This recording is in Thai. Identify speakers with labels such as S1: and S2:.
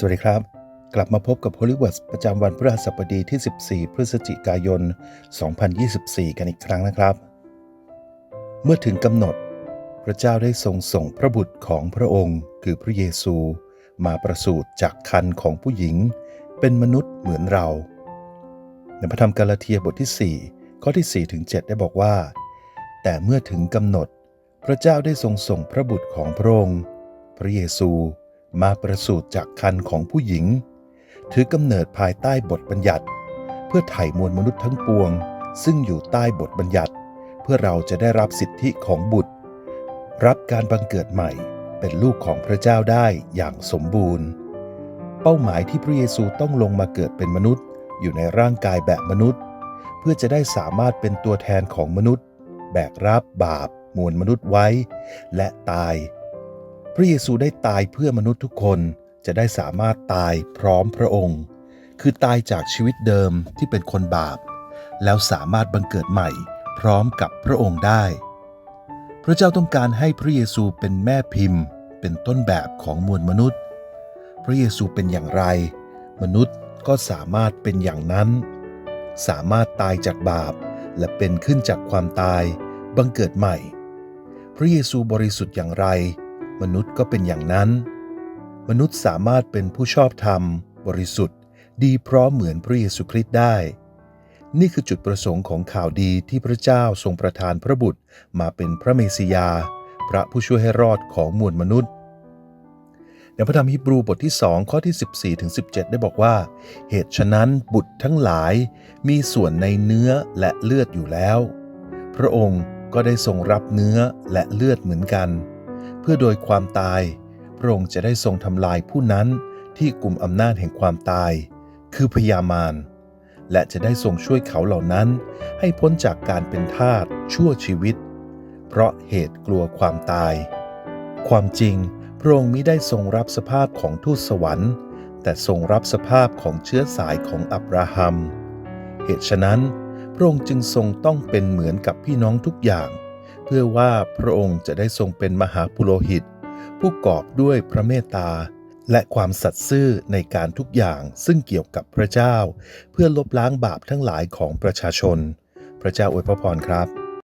S1: สวัสดีครับ กลับมาพบกับ h o l l y w o o d ประจำวันพฤหัสบดีที่ 14 พฤศจิกายน 2024 กันอีกครั้งนะครับ เมื่อถึงกำหนด พระเจ้าได้ทรงส่งพระบุตรของพระองค์ คือพระเยซู มาประสูติจากคันของผู้หญิง เป็นมนุษย์เหมือนเรา ในพระธรรมกาลาเทียบทที่ 4 ข้อที่ 4 ถึง 7 ได้บอกว่า แต่เมื่อถึงกำหนด พระเจ้าได้ทรงส่งพระบุตรของพระองค์ พระเยซู มาประสูติจากคันของผู้หญิง ถือกำเนิดภายใต้บทบัญญัติ เพื่อไถ่มวลมนุษย์ทั้งปวง ซึ่งอยู่ใต้บทบัญญัติ เพื่อเราจะได้รับสิทธิของบุตร รับการบังเกิดใหม่เป็นลูกของพระเจ้าได้อย่างสมบูรณ์ เป้าหมายที่พระเยซูต้องลงมาเกิดเป็นมนุษย์ อยู่ในร่างกายแบบมนุษย์ เพื่อจะได้สามารถเป็นตัวแทนของมนุษย์ แบกรับบาปมวลมนุษย์ไว้ และตาย ระเยซูได้ตายเพื่อมนุษย์ทุกคนจะได้สามารถตายพร้อมพระองค์ คือตายจากชีวิตเดิมที่เป็นคนบาป แล้วสามารถบังเกิดใหม่พร้อมกับพระองค์ได้ พระเจ้าต้องการให้พระเยซูเป็นแม่พิมพ์ เป็นต้นแบบของมวลมนุษย์ พระเยซูเป็นอย่างไร มนุษย์ก็สามารถเป็นอย่างนั้น สามารถตายจากบาปและเป็นขึ้นจากความตาย บังเกิดใหม่ พระเยซูบริสุทธิ์อย่างไร มนุษย์ก็เป็นอย่างนั้น มนุษย์สามารถเป็นผู้ชอบธรรม บริสุทธิ์ ดีพร้อมเหมือนพระเยซูคริสต์ได้ นี่คือจุดประสงค์ของข่าวดีที่พระเจ้าทรงประทานพระบุตรมาเป็นพระเมสสิยา พระผู้ช่วยให้รอดของมวลมนุษย์ในพระธรรมฮีบรูบทที่ 2 ข้อที่ 14ถึง17 ได้บอกว่า เหตุฉะนั้นบุตรทั้งหลายมีส่วนในเนื้อและเลือดอยู่แล้ว พระองค์ก็ได้ทรงรับเนื้อและเลือดเหมือนกัน พื่อโดยความตาย พระองค์จะได้ทรงทำลายผู้นั้นที่กลุ่มอำนาจแห่งความตาย คือพยามารและจะได้ทรงช่วยเขาเหล่านั้นให้พ้นจากการเป็นทาสชั่วชีวิต เพราะเหตุกลัวความตาย ความจริง พระองค์มิได้ทรงรับสภาพของทูตสวรรค์ แต่ทรงรับสภาพของเชื้อสายของอับราฮัม เหตุฉะนั้น พระองค์จึงทรงต้องเป็นเหมือนกับพี่น้องทุกอย่าง เพื่อว่าพระองค์จะได้ทรงเป็นมหาปุโรหิต ผู้กอบด้วยพระเมตตา และความสัตย์ซื่อในการทุกอย่างซึ่งเกี่ยวกับพระเจ้า เพื่อลบล้างบาปทั้งหลายของประชาชน พระเจ้าอวยพระพรครับ